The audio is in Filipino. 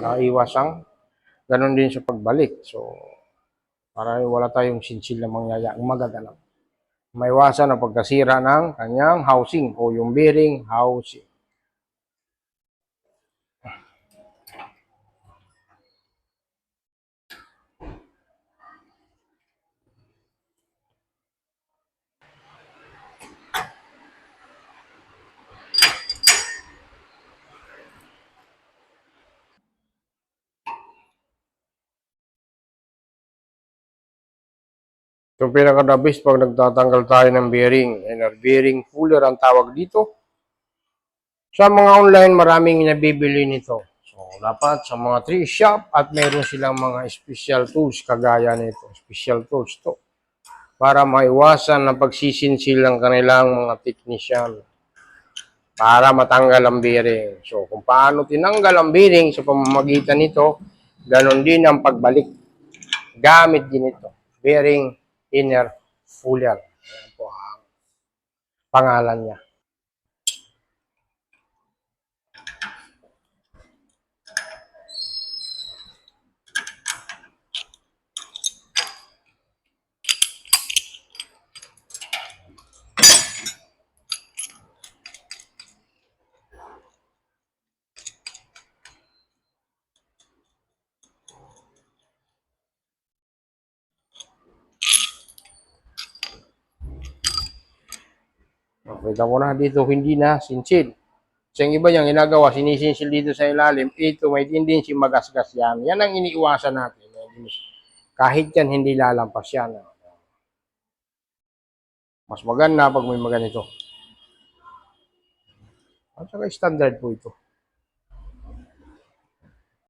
para iwas ang ganon din sa pagbalik. So, para wala tayong sinsil na mangyayang magaganap. Maiwasan ang pagkasira ng kanyang housing o yung bearing housing. So, pinaka-the-best pag nagtatanggal tayo ng bearing. Inner bearing puller ang tawag dito. Sa mga online, maraming nabibili nito. So, dapat sa mga tree shop at meron silang mga special tools kagaya nito. Special tools to. Para maiwasan ang pagsisinsil ng kanilang mga technician. Para matanggal ang bearing. So, kung paano tinanggal ang bearing sa pamamagitan nito, ganon din ang pagbalik. Gamit din ito. Bearing inner fuller. Ayan po ang pangalan niya. Kita ko na dito, hindi na sinsil. Sa iba niyang ginagawa, sinisinsil dito sa ilalim, ito may tendency magasgas yan. Yan ang iniiwasan natin. Kahit yan, hindi lalampas yan. Mas maganda pag may maganito. At saka standard po ito.